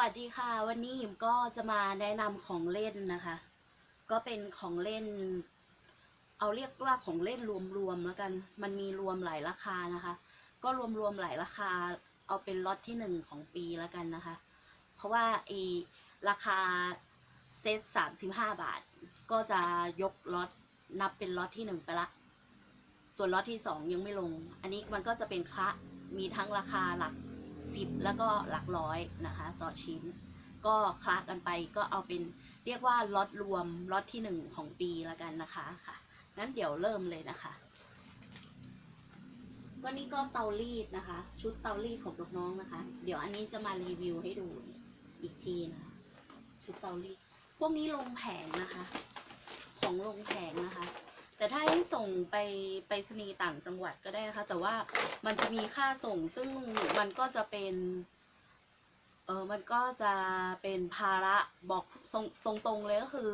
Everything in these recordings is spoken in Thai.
วัสดีค่ะ วันนี้หิมก็จะมาแนะนำของเล่นนะคะ ก็เป็นของเล่น เอาเรียกว่าของเล่นรวมๆแล้วกัน มันมีรวมหลายราคานะคะ ก็รวมๆหลายราคา เอาเป็นล็อตที่หนึ่งของปีแล้วกันนะคะ เพราะว่าไอราคาเซตสามสิบห้าบาท ก็จะยกล็อตนับเป็นล็อตที่หนึ่งไปละ ส่วนล็อตที่สองยังไม่ลง อันนี้มันก็จะเป็นคละมีทั้งราคาหลัก สิบแล้วก็หลักร้อยนะคะ ต่อชิ้น ก็คละกันไปก็เอาเป็นเรียกว่าล็อตรวมล็อตที่หนึ่งของปีแล้วกันนะคะค่ะงั้นเดี๋ยวเริ่มเลยนะคะก็นี่ก็เตารีดนะคะ ชุดเตารีดของน้องนะคะ เดี๋ยวอันนี้จะมารีวิวให้ดูอีกทีนะคะชุดเตารีดพวกนี้ลงแผงนะคะ ของลงแผงนะคะ แต่ถ้าให้ส่งไปไปรษณีย์ต่างจังหวัดก็ได้นะคะ แต่ว่ามันจะมีค่าส่งซึ่งมันก็จะเป็นเออมันก็จะเป็นภาระบอกตรงๆเลยก็คือ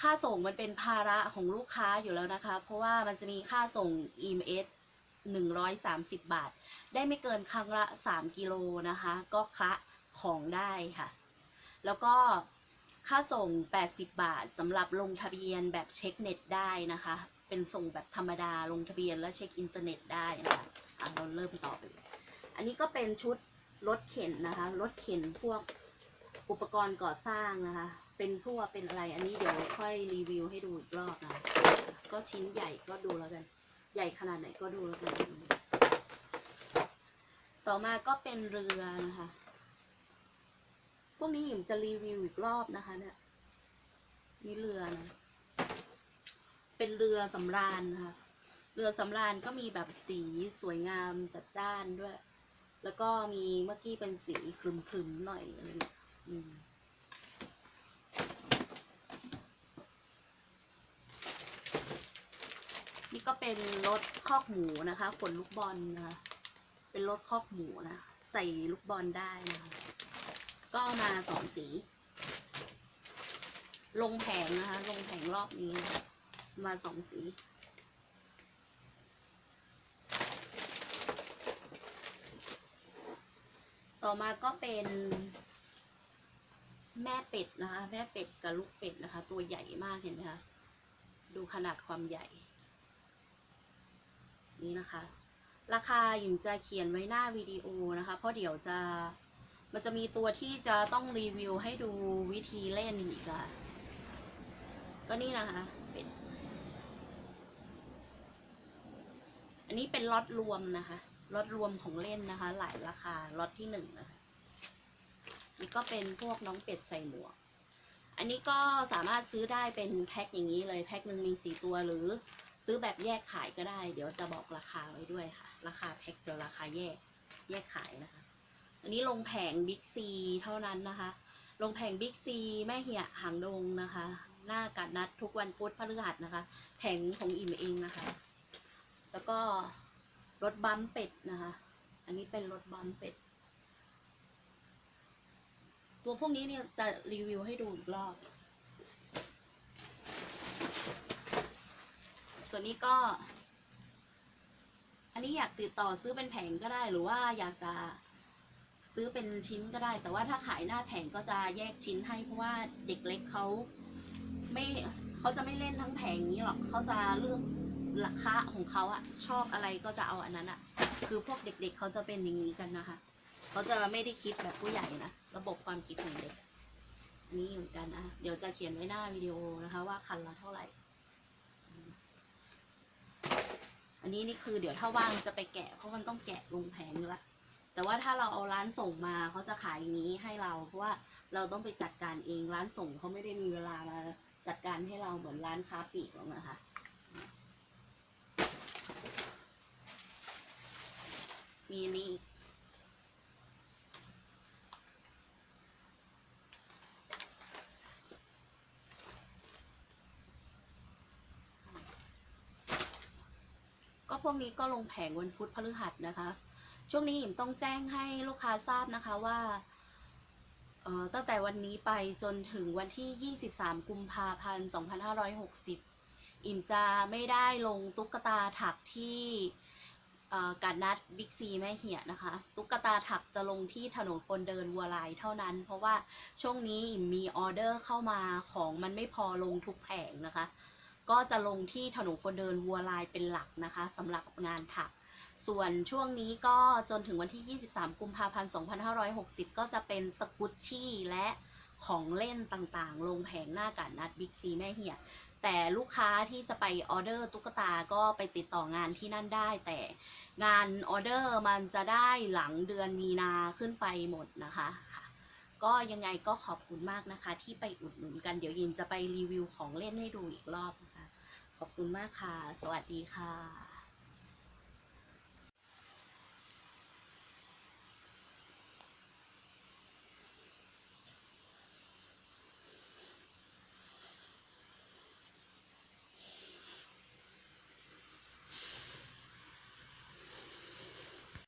ค่าส่งมันเป็นภาระของลูกค้าอยู่แล้วนะคะ เพราะว่ามันจะมีค่าส่ง EMS 130 บาท ได้ไม่เกินครั้งละ 3 กิโลนะคะ ก็คละของได้ค่ะ แล้วก็ ค่าส่ง 80 บาทสำหรับลงทะเบียนแบบเช็คเน็ตได้นะคะ เป็นส่งแบบธรรมดาลงทะเบียนและเช็คอินเทอร์เน็ตได้นะคะอะเราเริ่มต่อไปอันนี้ก็เป็นชุดรถเข็นนะคะ รถเข็นพวกอุปกรณ์ก่อสร้างนะคะ เป็นพวกเป็นอะไร อันนี้เดี๋ยวค่อยรีวิวให้ดูอีกรอบนะก็ชิ้นใหญ่ก็ดูแล้วกัน ใหญ่ขนาดไหนก็ดูแล้วกัน ต่อมาก็เป็นเรือนะคะ พวกนี้หิมจะรีวิวอีกรอบนะคะเนี่ยนี่เรือนะ เป็นเรือสำราญนะคะ เรือสำราญก็มีแบบสีสวยงามจัดจ้านด้วย แล้วก็มีเมื่อกี้เป็นสีครึมๆหน่อยอะไรเงี้ยอืมนี่ก็เป็นรถคอกหมูนะคะขนลูกบอลนะคะ เป็นรถคอกหมูนะ ใส่ลูกบอลได้นะคะ ก็มาสองสี ลงแผงนะคะ ลงแผงรอบนี้ มาสองสีต่อมาก็เป็นแม่เป็ดนะคะ แม่เป็ดกับลูกเป็ดนะคะ ตัวใหญ่มากเห็นไหมคะ ดูขนาดความใหญ่ นี่นะคะ ราคาหยิมจะเขียนไว้หน้าวิดีโอนะคะ เพราะเดี๋ยวจะ มันจะมีตัวที่จะต้องรีวิวให้ดูวิธีเล่นอีกอะก็นี่นะคะเป็นอันนี้เป็นล็อตรวมนะคะล็อตรวมของเล่นนะคะ หลายราคาล็อตที่หนึ่งนะคะนี่ก็เป็นพวกน้องเป็ดใส่หมวก อันนี้ก็สามารถซื้อได้เป็นแพ็คอย่างนี้เลยแพ็คหนึ่งมีสี่ตัวหรือซื้อแบบแยกขายก็ได้ เดี๋ยวจะบอกราคาไว้ด้วยค่ะ ราคาแพ็คเดียวราคาแยกแยกขายนะคะ อันนี้ลงแผงบิ๊กซีเท่านั้นนะคะ ลงแผงบิ๊กซีแม่เหียหางดงนะคะ หน้ากัดนัดทุกวันพุธพฤหัสนะคะ แผงของอิ่มเองนะคะ แล้วก็รถบัมเป็ดนะคะ อันนี้เป็นรถบัมเป็ด ตัวพวกนี้เนี่ยจะรีวิวให้ดูอีกรอบ ส่วนนี้ก็ อันนี้อยากติดต่อซื้อเป็นแผงก็ได้หรือว่าอยากจะ ซื้อเป็นชิ้นก็ได้ แต่ว่าถ้าขายหน้าแผงก็จะแยกชิ้นให้เพราะว่าเด็กเล็กเขาไม่เขาจะไม่เล่นทั้งแผงนี้หรอกเขาจะเลือกราคาของเขาอะชอบอะไรก็จะเอาอันนั้นอะคือพวกเด็กๆเขาจะเป็นอย่างนี้กันนะคะเขาจะไม่ได้คิดแบบผู้ใหญ่นะระบบความคิดของเด็กนี่เหมือนกันนะเดี๋ยวจะเขียนไว้หน้าวิดีโอนะคะว่าคันละเท่าไหร่ อันนี้นี่คือเดี๋ยวถ้าว่างจะไปแกะเพราะมันต้องแกะลงแผงละ แต่ว่าถ้าเราเอาร้านส่งมาเขาจะขายอย่างนี้ให้เราเพราะว่าเราต้องไปจัดการเองร้านส่งเขาไม่ได้มีเวลามาจัดการให้เราเหมือนร้านค้าปลีกหรอกนะคะมีนนี่ก็พวกนี้ก็ลงแผงวันพุธพฤหัสนะคะ ช่วงนี้อิ่มต้องแจ้งให้ลูกค้าทราบนะคะว่าตั้งแต่วันนี้ไปจนถึงวันที่ 23 กุมภาพันธ์ 2560 อิ่มจะไม่ได้ลงตุ๊กตาถักที่การนัดบิ๊กซีแม่เหี่ยนะคะ ตุ๊กตาถักจะลงที่ถนนคนเดินวัวลายเท่านั้น เพราะว่าช่วงนี้อิ่มมีออเดอร์เข้ามาของมันไม่พอลงทุกแผงนะคะ ก็จะลงที่ถนนคนเดินวัวลายเป็นหลักนะคะสำหรับงานถัก ส่วนช่วงนี้ก็จนถึงวันที่ 23 กุมภาพันธ์ 2560 ก็จะเป็นสกุชชี่และของเล่นต่างๆ ลงแผงหน้ากาดนัดบิ๊กซีแม่เหียแต่ลูกค้าที่จะไปออเดอร์ตุ๊กตาก็ไปติดต่องานที่นั่นได้ แต่งานออเดอร์มันจะได้หลังเดือนมีนาขึ้นไปหมดนะคะค่ะ ก็ยังไงก็ขอบคุณมากนะคะ ที่ไปอุดหนุนกันเดี๋ยวยินจะไปรีวิวของเล่นให้ดูอีกรอบนะคะ ขอบคุณมากค่ะ สวัสดีค่ะ